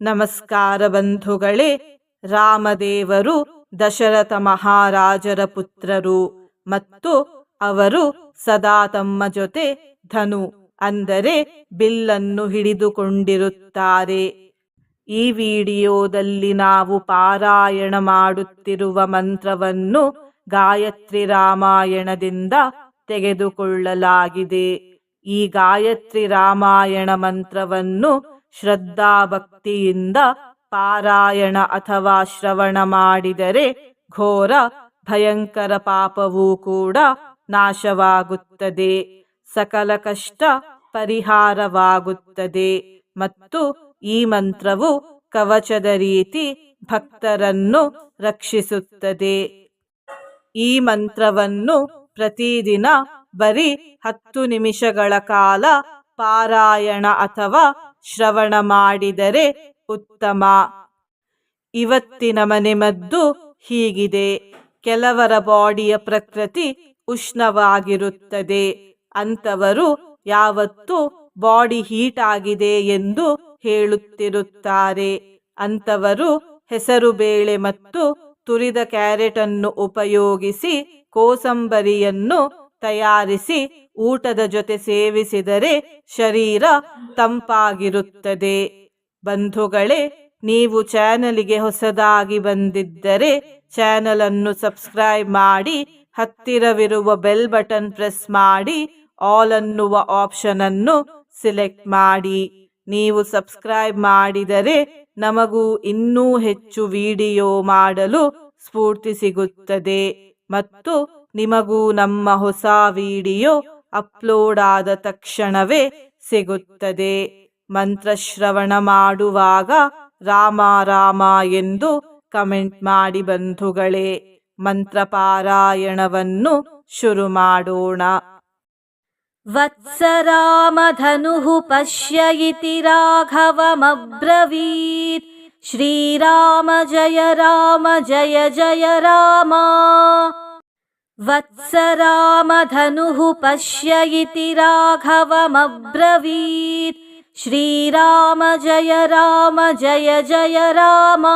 ನಮಸ್ಕಾರ ಬಂಧುಗಳೇ, ರಾಮದೇವರು ದಶರಥ ಮಹಾರಾಜರ ಪುತ್ರರು ಮತ್ತು ಅವರು ಸದಾ ತಮ್ಮ ಜೊತೆ ಧನು ಅಂದರೆ ಬಿಲ್ಲನ್ನು ಹಿಡಿದುಕೊಂಡಿರುತ್ತಾರೆ. ಈ ವಿಡಿಯೋದಲ್ಲಿ ನಾವು ಪಾರಾಯಣ ಮಾಡುತ್ತಿರುವ ಮಂತ್ರವನ್ನು ಗಾಯತ್ರಿ ರಾಮಾಯಣದಿಂದ ತೆಗೆದುಕೊಳ್ಳಲಾಗಿದೆ. ಈ ಗಾಯತ್ರಿ ರಾಮಾಯಣ ಮಂತ್ರವನ್ನು ಶ್ರದ್ಧಾಭಕ್ತಿಯಿಂದ ಪಾರಾಯಣ ಅಥವಾ ಶ್ರವಣ ಮಾಡಿದರೆ ಘೋರ, ಭಯಂಕರ ಪಾಪವೂ ಕೂಡ ನಾಶವಾಗುತ್ತದೆ. ಸಕಲ ಕಷ್ಟ ಪರಿಹಾರವಾಗುತ್ತದೆ ಮತ್ತು ಈ ಮಂತ್ರವು ಕವಚದ ರೀತಿ ಭಕ್ತರನ್ನು ರಕ್ಷಿಸುತ್ತದೆ. ಈ ಮಂತ್ರವನ್ನು ಪ್ರತಿದಿನ ಬರೀ ಹತ್ತು ನಿಮಿಷಗಳ ಕಾಲ ಪಾರಾಯಣ ಅಥವಾ ಶ್ರವಣ ಮಾಡಿದರೆ ಉತ್ತಮ. ಇವತ್ತಿನ ಮನೆಮದ್ದು ಹೀಗಿದೆ. ಕೆಲವರ ಬಾಡಿಯ ಪ್ರಕೃತಿ ಉಷ್ಣವಾಗಿರುತ್ತದೆ. ಅಂತವರು ಯಾವತ್ತು ಬಾಡಿ ಹೀಟ್ ಆಗಿದೆ ಎಂದು ಹೇಳುತ್ತಿರುತ್ತಾರೆ. ಅಂತವರು ಹೆಸರು ಬೇಳೆ ಮತ್ತು ತುರಿದ ಕ್ಯಾರೆಟ್ ಅನ್ನು ಉಪಯೋಗಿಸಿ ಕೋಸಂಬರಿಯನ್ನು ತಯಾರಿಸಿ ಊಟದ ಜೊತೆ ಸೇವಿಸಿದರೆ ಶರೀರ ತಂಪಾಗಿರುತ್ತದೆ. ಬಂಧುಗಳೇ, ನೀವು ಚಾನಲಿಗೆ ಹೊಸದಾಗಿ ಬಂದಿದ್ದರೆ ಚಾನಲ್ ಅನ್ನು ಸಬ್ಸ್ಕ್ರೈಬ್ ಮಾಡಿ, ಹತ್ತಿರವಿರುವ ಬೆಲ್ ಬಟನ್ ಪ್ರೆಸ್ ಮಾಡಿ, ಆಲ್ ಅನ್ನುವ ಆಪ್ಷನ್ ಅನ್ನು ಸಿಲೆಕ್ಟ್ ಮಾಡಿ. ನೀವು ಸಬ್ಸ್ಕ್ರೈಬ್ ಮಾಡಿದರೆ ನಮಗೂ ಇನ್ನೂ ಹೆಚ್ಚು ವಿಡಿಯೋ ಮಾಡಲು ಸ್ಫೂರ್ತಿ ಸಿಗುತ್ತದೆ. ಮತ್ತು ನಿಮಗೂ ನಮ್ಮ ಹೊಸ ವಿಡಿಯೋ ಅಪ್ಲೋಡ್ ಆದ ತಕ್ಷಣವೇ ಸಿಗುತ್ತದೆ ಮಂತ್ರಶ್ರವಣ ಮಾಡುವಾಗ ರಾಮ ರಾಮ ಎಂದು ಕಮೆಂಟ್ ಮಾಡಿ ಬಂಧುಗಳೇ ಮಂತ್ರಪಾರಾಯಣವನ್ನು ಶುರು ಮಾಡೋಣ वत्स रामधनुः पश्य इति राघवमब्रवीत् श्रीराम जय राम जय जय राम वत्स रामधनुः पश्य इति राघवमब्रवीत्। श्रीराम जय राम जय जय राम।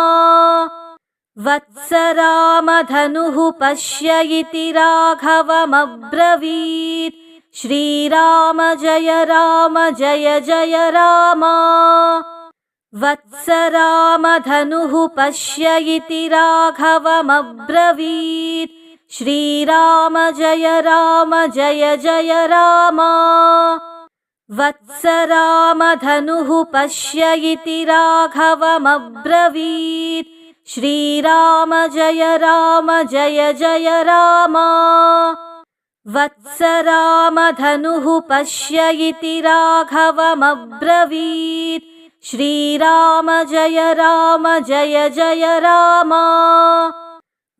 वत्स रामधनुः पश्य इति राघवमब्रवीत्। श्रीराम जय राम जय जय राम। वत्स रामधनुः पश्य इति राघवमब्रवीत् श्रीराम जय राम जय जय राम। वत्स रामधनुः पश्य इति राघवमब्रवीत्। श्रीराम जय राम जय जय राम। वत्स रामधनुः पश्य इति राघवमब्रवीत्। श्रीराम जय राम जय जय राम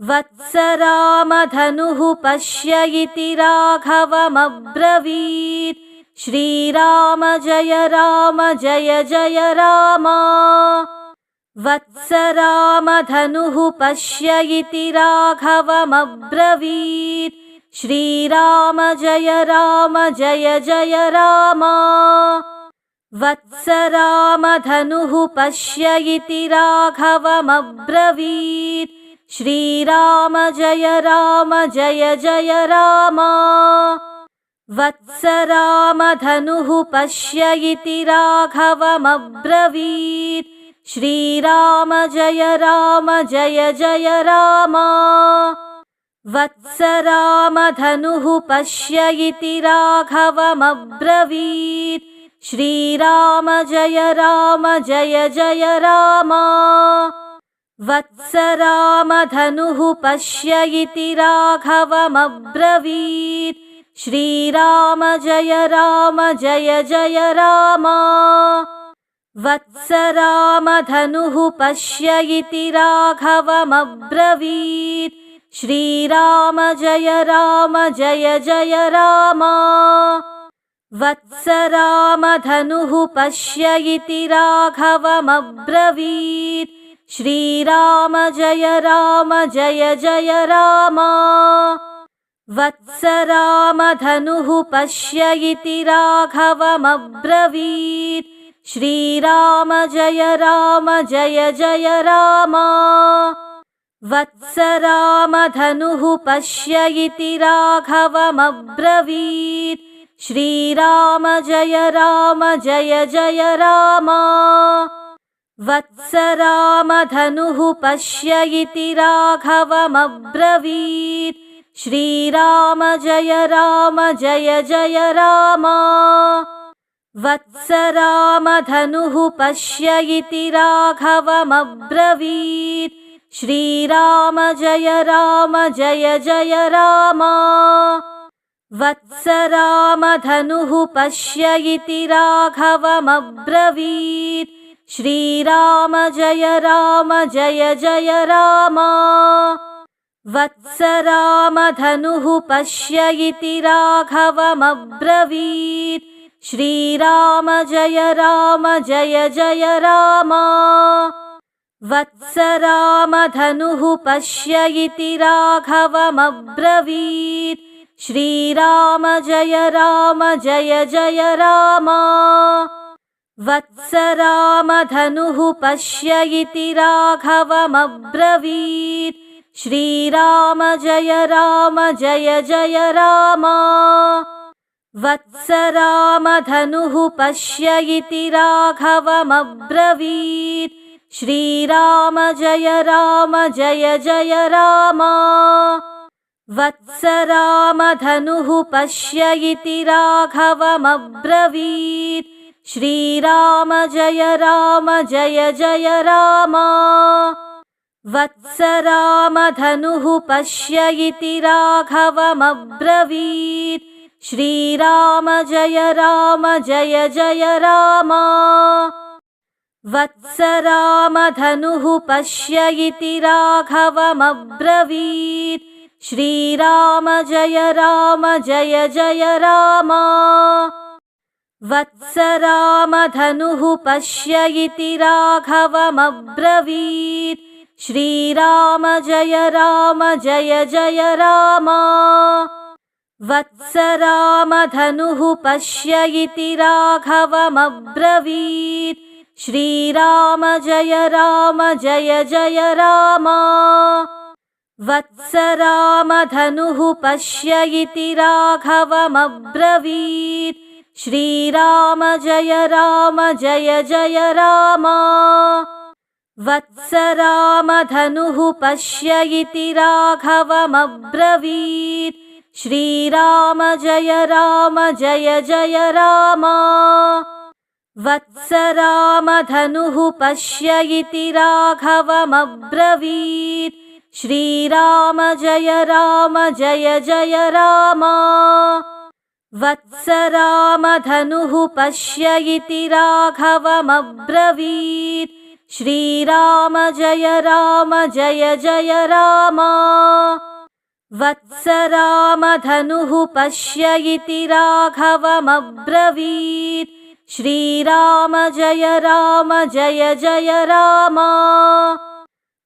वत्स रामधनुः पश्य इति राघवमब्रवीत्। श्रीराम जय राम जय जय राम। वत्स रामधनुः पश्य इति राघवमब्रवीत्। श्रीराम जय राम जय जय राम। वत्स रामधनुः पश्य इति राघवमब्रवीत् श्रीराम जय राम जय जय राम। वत्स रामधनुः पश्य इति राघवमब्रवीत्। श्रीराम जय राम जय जय राम। वत्स रामधनुः पश्य इति राघवमब्रवीत्। श्रीराम जय राम जय जय राम वत्स रामधनुः पश्य इति राघवमब्रवीत्। श्रीराम जय राम जय जय राम। वत्स रामधनुः पश्य इति राघवमब्रवीत्। श्रीराम जय राम जय जय राम। वत्स रामधनुः पश्य इति राघवमब्रवीत् श्रीराम जय राम जय जय राम। वत्स रामधनुः पश्य इति राघवमब्रवीत्। श्रीराम जय राम जय जय राम। वत्स रामधनुः पश्य इति राघवमब्रवीत्। श्रीराम जय राम जय जय राम वत्स रामधनुः पश्य इति राघवमब्रवीत्। श्रीराम जय राम जय जय राम। वत्स रामधनुः पश्य इति राघवमब्रवीत्। श्रीराम जय राम जय जय राम। वत्स रामधनुः पश्य इति राघवमब्रवीत् श्रीराम जय राम जय जय राम। वत्स रामधनुः पश्य इति राघवमब्रवीत्। श्रीराम जय राम जय जय राम। वत्स रामधनुः पश्य इति राघवमब्रवीत्। श्रीराम जय राम जय जय राम वत्स रामधनुः पश्य इति राघवमब्रवीत्। श्रीराम जय राम जय जय राम। वत्स रामधनुः पश्य इति राघवमब्रवीत्। श्रीराम जय राम जय जय राम। वत्स रामधनुः पश्य इति राघवमब्रवीत् श्रीराम जय राम जय जय राम। वत्स रामधनुः पश्य इति राघवमब्रवीत्। श्रीराम जय राम जय जय राम। वत्स रामधनुः पश्य इति राघवमब्रवीत्। श्रीराम जय राम जय जय राम वत्स रामधनुः पश्य इति राघवमब्रवीत्। श्रीराम जय राम जय जय राम। वत्स रामधनुः पश्य इति राघवमब्रवीत्। श्रीराम जय राम जय जय राम। वत्स रामधनुः पश्य इति राघवमब्रवीत् श्रीराम जय राम जय जय राम। वत्स रामधनुः पश्य इति राघवमब्रवीत्। श्रीराम जय राम जय जय राम। वत्स रामधनुः पश्य इति राघवमब्रवीत्। श्रीराम जय राम जय जय राम वत्स रामधनुः पश्य इति राघवमब्रवीत्। श्रीराम जय राम जय जय राम। वत्स रामधनुः पश्य इति राघवमब्रवीत्। श्रीराम जय राम जय जय राम।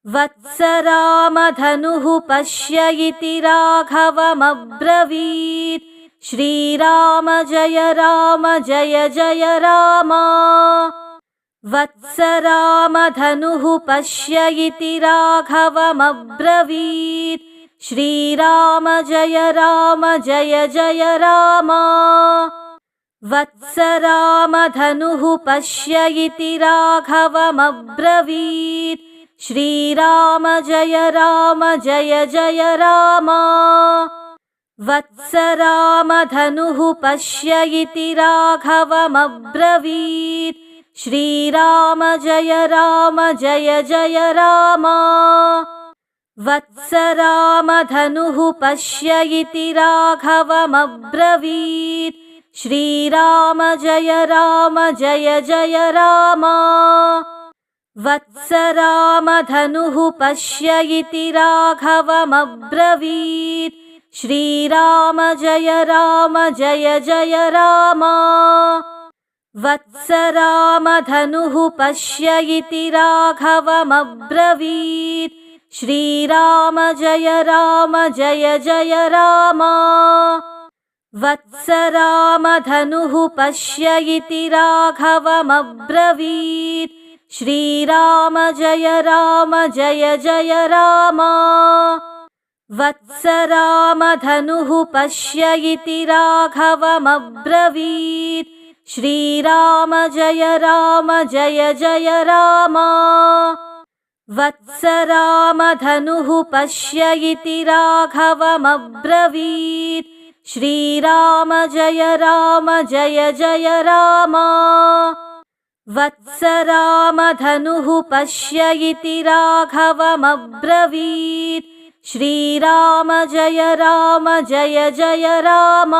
वत्स रामधनुः पश्य इति राघवमब्रवीत् श्रीराम जय राम जय जय राम। वत्स रामधनुः पश्य इति राघवमब्रवीत्। श्रीराम जय राम जय जय राम। वत्स रामधनुः पश्य इति राघवमब्रवीत्। श्रीराम जय राम जय जय राम वत्स रामधनुः पश्य इति राघवमब्रवीत्। श्रीराम जय राम जय जय राम। वत्स रामधनुः पश्य इति राघवमब्रवीत्। श्रीराम जय राम जय जय राम। वत्स रामधनुः पश्य इति राघवमब्रवीत् श्रीराम जय राम जय जय राम। वत्स रामधनुः पश्य इति राघवमब्रवीत्। श्रीराम जय राम जय जय राम। वत्सरामधनुः पश्य इति राघवमब्रवीत्। श्रीराम जय राम जय जय राम वत्सरामधनुः पश्य इति राघवमब्रवीत्। श्रीराम जय राम जय जय राम। वत्सरामधनुः पश्य इति राघवमब्रवीत्। श्रीराम जय राम जय जय राम। वत्सरामधनुः पश्य इति राघवमब्रवीत् श्रीराम जय राम जय जय राम।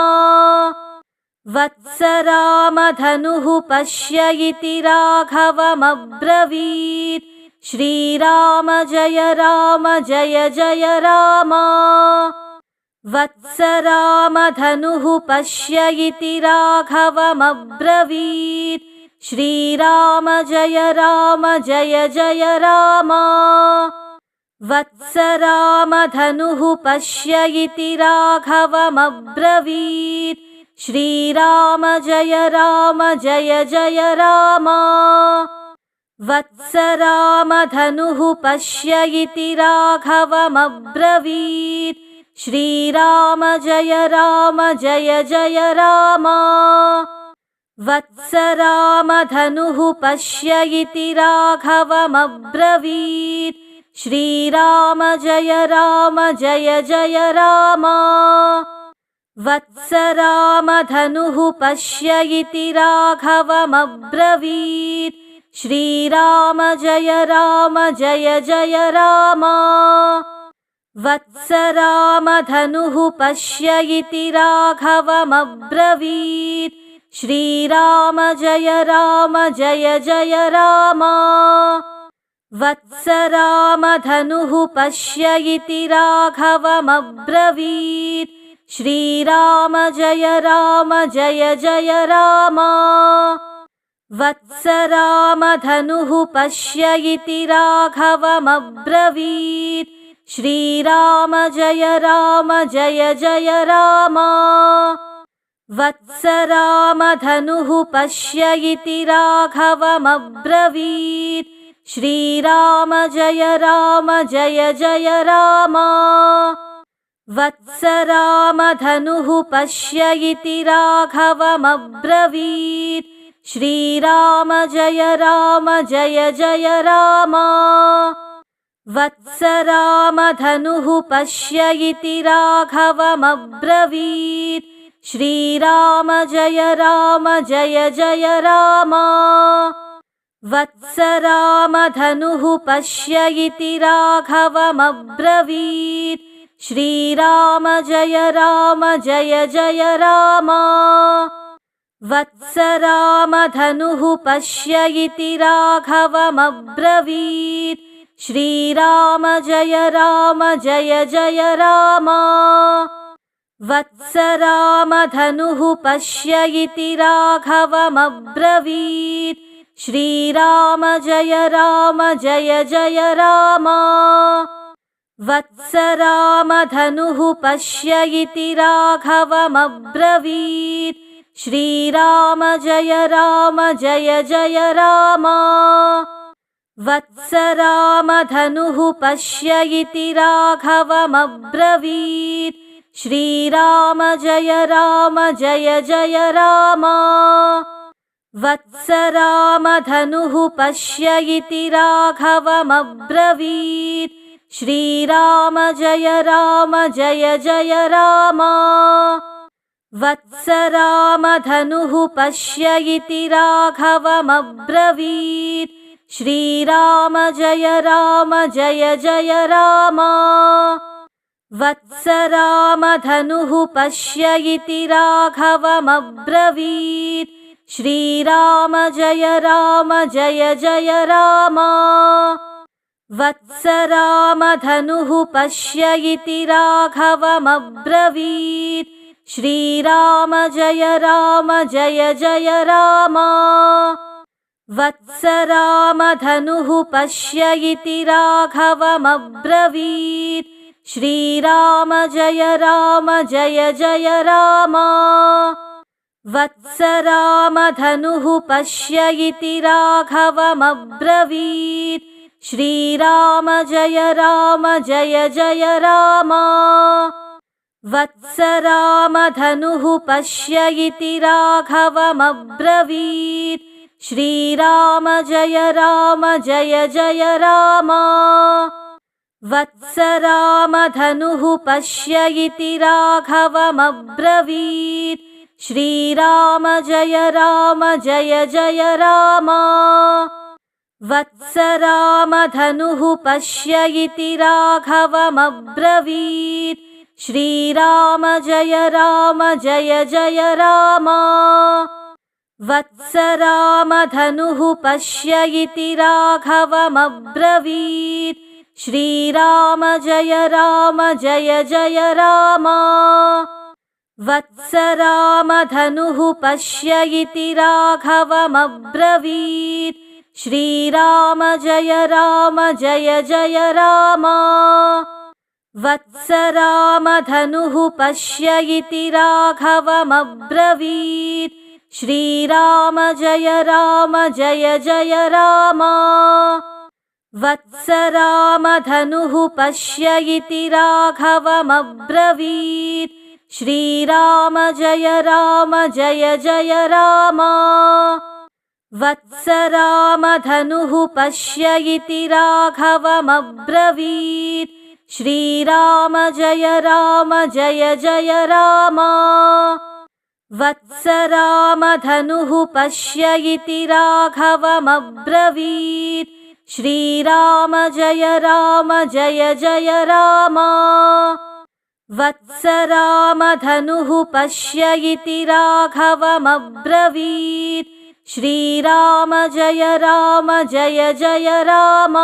वत्सरामधनुः पश्य इति राघवमब्रवीत्। श्रीराम जय राम जय जय राम। वत्सरामधनुः पश्य इति राघवमब्रवीत्। श्रीराम जय राम जय जय राम वत्सरामधनुः पश्य इति राघवमब्रवीत्। श्रीराम जय राम जय जय राम। वत्सरामधनुः पश्य इति राघवमब्रवीत्। श्रीराम जय राम जय जय राम। वत्सरामधनुः पश्य इति राघवमब्रवीत् श्रीराम जय राम जय जय राम। वत्सरामधनुः पश्य इति राघवमब्रवीत्। श्रीराम जय राम जय जय राम। वत्सरामधनुः पश्य इति राघवमब्रवीत्। श्रीराम जय राम जय जय राम वत्सरामधनुः पश्य इति राघवमब्रवीत्। श्रीराम जय राम जय जय राम। वत्सरामधनुः पश्य इति राघवमब्रवीत्। श्रीराम जय राम जय जय राम। वत्सरामधनुः पश्य इति राघवमब्रवीत् श्रीराम जय राम जय जय राम। वत्सरामधनुः पश्य इति राघवमब्रवीत्। श्रीराम जय राम जय जय राम। वत्सरामधनुः पश्य इति राघवमब्रवीत्। श्रीराम जय राम जय जय राम वत्सरामधनुः पश्य इति राघवमब्रवीत्। श्रीराम जय राम जय जय राम। वत्सरामधनुः पश्य इति राघवमब्रवीत्। श्रीराम जय राम जय जय राम। वत्सरामधनुः पश्य इति राघवमब्रवीत् श्रीराम जय राम जय जय राम। वत्सरामधनुः पश्य इति राघवमब्रवीत्। श्रीराम जय राम जय जय राम। वत्सरामधनुः पश्य इति राघवमब्रवीत्। श्रीराम जय राम जय जय राम वत्सरामधनुः पश्य इति राघवमब्रवीत्। श्रीराम जय राम जय जय राम। वत्सरामधनुः पश्य इति राघवमब्रवीत्। श्रीराम जय राम जय जय राम। वत्सरामधनुः पश्य इति राघवमब्रवीत् श्रीराम जय राम जय जय राम। वत्सरामधनुः पश्य इति राघवमब्रवीत्। श्रीराम जय राम जय जय राम। वत्सरामधनुः पश्य इति राघवमब्रवीत्। श्रीराम जय राम जय जय राम वत्स रामधनुः पश्य इति राघवमब्रवीत्। श्रीराम जय राम जय जय राम। वत्स रामधनुः पश्य इति राघवमब्रवीत्। श्रीराम जय राम जय जय राम। वत्स रामधनुः पश्य इति राघवमब्रवीत् श्रीराम जय राम जय जय राम। वत्स रामधनुः पश्य इति राघवमब्रवीत्। श्रीराम जय राम जय जय राम। वत्स रामधनुः पश्य इति राघवमब्रवीत्। श्रीराम जय राम जय जय राम वत्स रामधनुः पश्य इति राघवमब्रवीत्। श्रीराम जय राम जय जय राम। वत्स रामधनुः पश्य इति राघवमब्रवीत्। श्रीराम जय राम जय जय राम। वत्स रामधनुः पश्य इति राघवमब्रवीत् श्रीराम जय राम जय जय राम। वत्स रामधनुः पश्य इति राघवमब्रवीत्। श्रीराम जय राम जय जय राम। वत्स रामधनुः पश्य इति राघवमब्रवीत्। श्रीराम जय राम जय जय राम वत्स रामधनुः पश्य इति राघवमब्रवीत्। श्रीराम जय राम जय जय राम।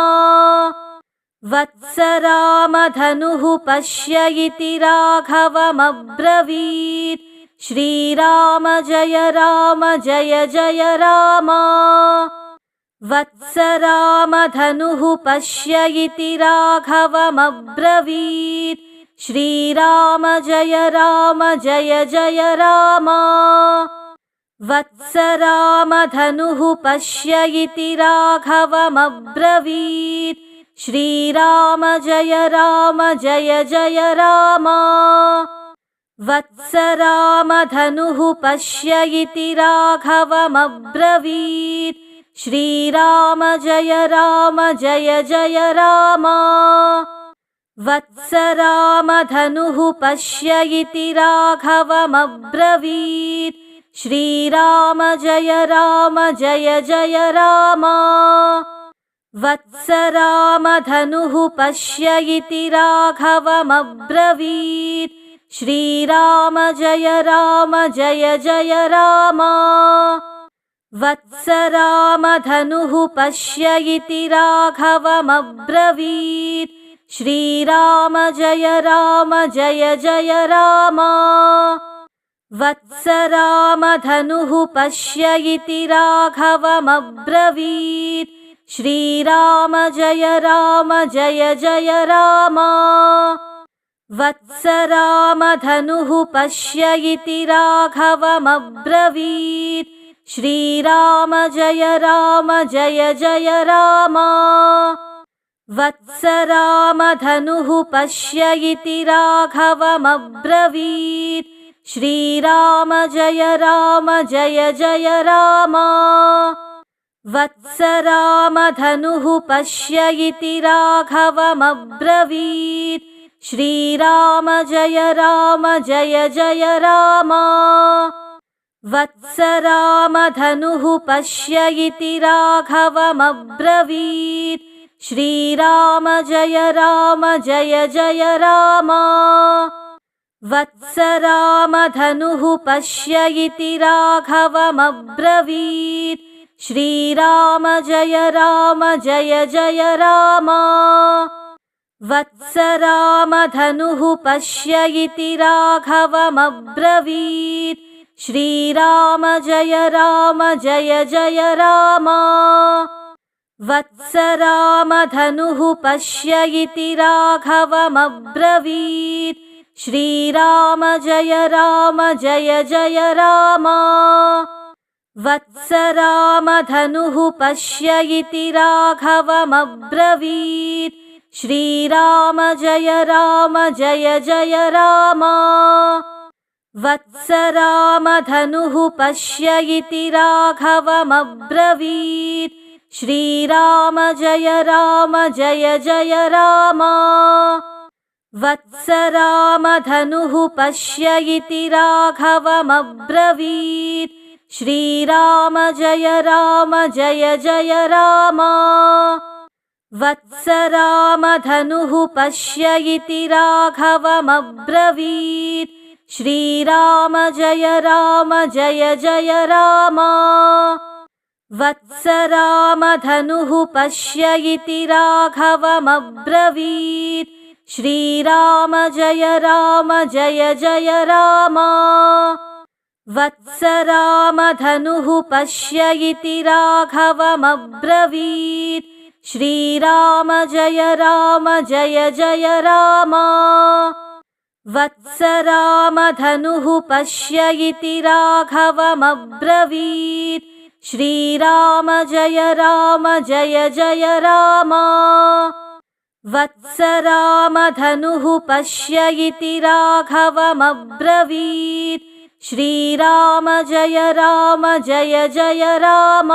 वत्स रामधनुः पश्य इति राघवमब्रवीत्। श्रीराम जय राम जय जय राम। वत्स रामधनुः पश्य इति राघवमब्रवीत् श्रीराम जय राम जय जय राम। वत्स रामधनुः पश्य इति राघवमब्रवीत्। श्रीराम जय राम जय जय राम। वत्स रामधनुः पश्य इति राघवमब्रवीत्। श्रीराम जय राम जय जय राम वत्स रामधनुः पश्य इति राघवमब्रवीत्। श्रीराम जय राम जय जय राम। वत्स रामधनुः पश्य इति राघवमब्रवीत्। श्रीराम जय राम जय जय राम। वत्स रामधनुः पश्य इति राघवमब्रवीत् श्रीराम जय राम जय जय राम। वत्स रामधनुः पश्य इति राघवमब्रवीत्। श्रीराम जय राम जय जय राम। वत्स रामधनुः पश्य इति राघवमब्रवीत्। श्रीराम जय राम जय जय राम वत्स रामधनुः पश्य इति राघवमब्रवीत्। श्रीराम जय राम जय जय राम। वत्स रामधनुः पश्य इति राघवमब्रवीत्। श्रीराम जय राम जय जय राम। वत्स रामधनुः पश्य इति राघवमब्रवीत् श्रीराम जय राम जय जय राम। वत्स रामधनुः पश्य इति राघवमब्रवीत्। श्रीराम जय राम जय जय राम। वत्स रामधनुः पश्य इति राघवमब्रवीत्। श्रीराम जय राम जय जय राम वत्सरामधनुः पश्य इति राघवमब्रवीत्। श्रीराम जय राम जय जय राम। वत्सरामधनुः पश्य इति राघवमब्रवीत्। श्रीराम जय राम जय जय राम। वत्सरामधनुः पश्य इति राघवमब्रवीत् श्रीराम जय राम जय जय राम। वत्सरामधनुः पश्य इति राघवमब्रवीत्। श्रीराम जय राम जय जय राम। वत्सरामधनुः पश्य इति राघवमब्रवीत्। श्रीराम जय राम जय जय राम वत्सरामधनुः पश्य इति राघवमब्रवीत्। श्रीराम जय राम जय जय राम। वत्सरामधनुः पश्य इति राघवमब्रवीत्। श्रीराम जय राम जय जय राम। वत्सरामधनुः पश्य इति राघवमब्रवीत् श्रीराम जय राम जय जय राम। वत्सरामधनुः पश्य इति राघवमब्रवीत्। श्रीराम जय राम जय जय राम।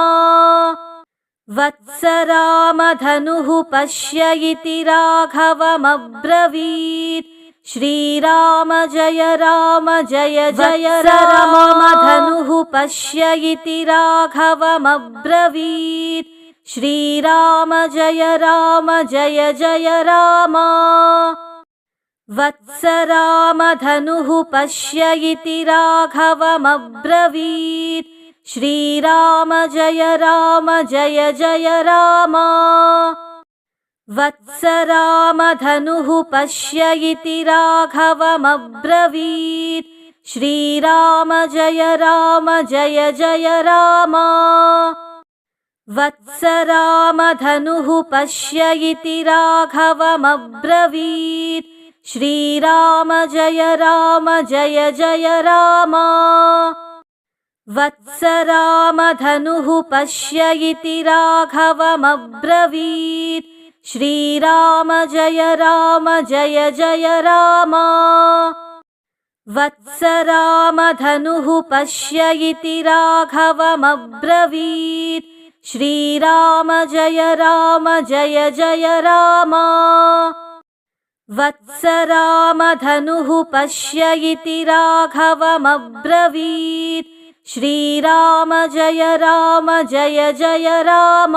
वत्सरामधनुः पश्य इति राघवमब्रवीत् श्रीराम जय राम जय जय रामधनुः पश्य इति राघवमब्रवीत्। श्रीराम जय राम जय जय राम। वत्सरामधनुः पश्य इति राघवमब्रवीत्। श्रीराम जय राम जय जय राम वत्सरामधनुः पश्य इति राघवमब्रवीत्। श्रीराम जय राम जय जय राम। वत्सरामधनुः पश्य इति राघवमब्रवीत्। श्रीराम जय राम जय जय राम। वत्सरामधनुः पश्य इति राघवमब्रवीत् श्रीराम जय राम जय जय राम। वत्सरामधनुः पश्य इति राघवमब्रवीत्। श्रीराम जय राम जय जय राम। वत्सरामधनुः पश्य इति राघवमब्रवीत्। श्रीराम जय राम जय जय राम